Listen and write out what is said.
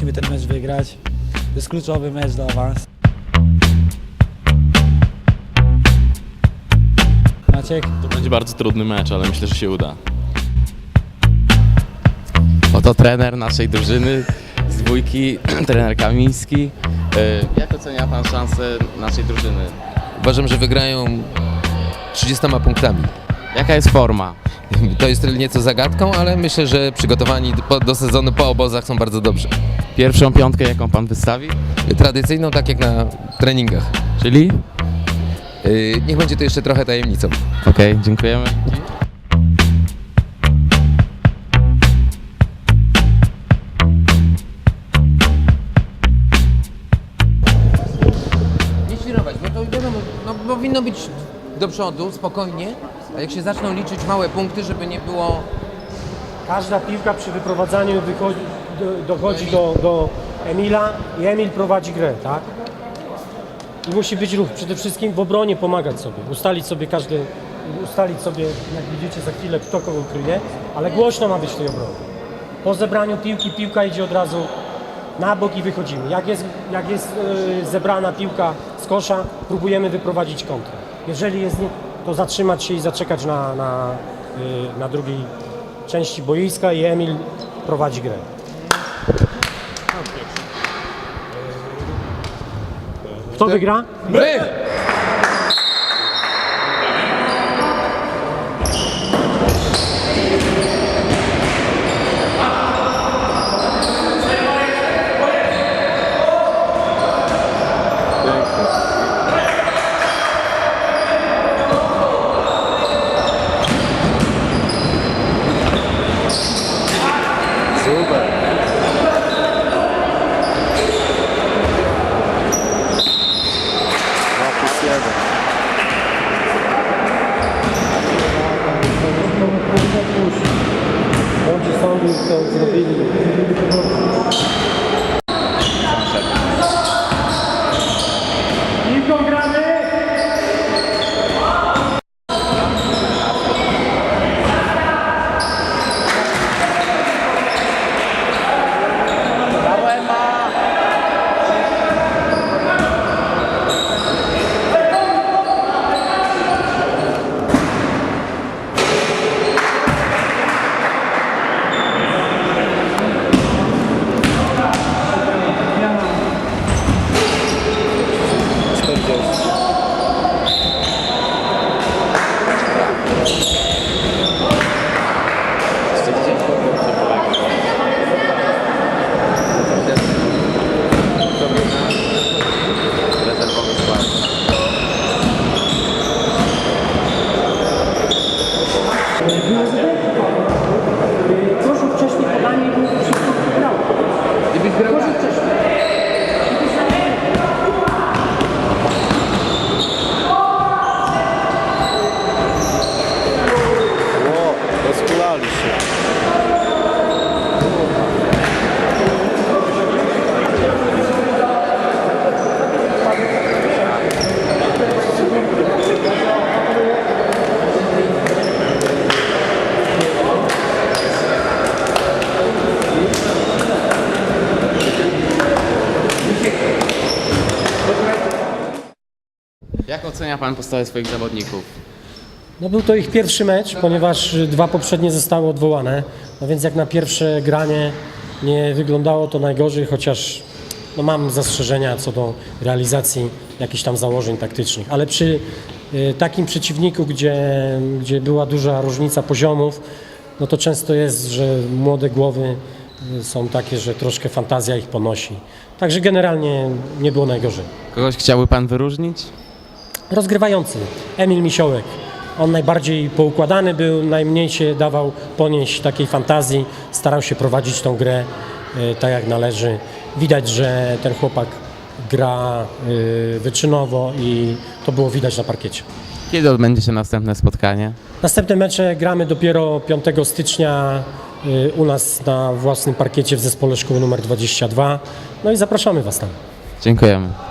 musimy ten mecz wygrać. To jest kluczowy mecz do awansu. Maciek? To będzie bardzo trudny mecz, ale myślę, że się uda. Oto trener naszej drużyny z dwójki, trener Kamiński. E, Jak ocenia Pan szanse naszej drużyny? Uważam, że wygrają 30 punktami. Jaka jest forma? To jest nieco zagadką, ale myślę, że przygotowani do, do sezonu po obozach są bardzo dobrze. Pierwszą piątkę, jaką Pan wystawi? Tradycyjną, tak jak na treningach. Czyli? Yy, niech będzie to jeszcze trochę tajemnicą. Okej, dziękujemy. Nie świrować, bo to wiadomo, no, powinno być do przodu, spokojnie, a jak się zaczną liczyć małe punkty, żeby nie było... Każda piłka przy wyprowadzaniu wychodzi, do, dochodzi do, do Emila i Emil prowadzi grę, tak? I musi być ruch. Przede wszystkim w obronie pomagać sobie. Ustalić sobie każdy, ustalić sobie, jak widzicie za chwilę, kto kogo kryje, ale głośno ma być w tej obronie. Po zebraniu piłki, piłka idzie od razu na bok i wychodzimy. Jak jest, jak jest e, zebrana piłka z kosza, próbujemy wyprowadzić kontrę. Jeżeli jest nie, to zatrzymać się i zaczekać na, na, e, na drugiej części boiska i Emil prowadzi grę. Kto wygra? My! Windows, Windows. Jak ocenia Pan postawę swoich zawodników? No był to ich pierwszy mecz, ponieważ dwa poprzednie zostały odwołane. No więc jak na pierwsze granie nie wyglądało to najgorzej, chociaż no mam zastrzeżenia co do realizacji jakichś tam założeń taktycznych. Ale przy y, takim przeciwniku, gdzie, gdzie była duża różnica poziomów, no to często jest, że młode głowy y, są takie, że troszkę fantazja ich ponosi. Także generalnie nie było najgorzej. Kogoś chciałby Pan wyróżnić? Rozgrywający, Emil Misiołek. On najbardziej poukładany był, najmniej się dawał ponieść takiej fantazji, starał się prowadzić tą grę e, tak jak należy. Widać, że ten chłopak gra e, wyczynowo i to było widać na parkiecie. Kiedy odbędzie się następne spotkanie? Następne mecze gramy dopiero 5 stycznia e, u nas na własnym parkiecie w zespole szkoły numer 22. No i zapraszamy Was tam. Dziękujemy.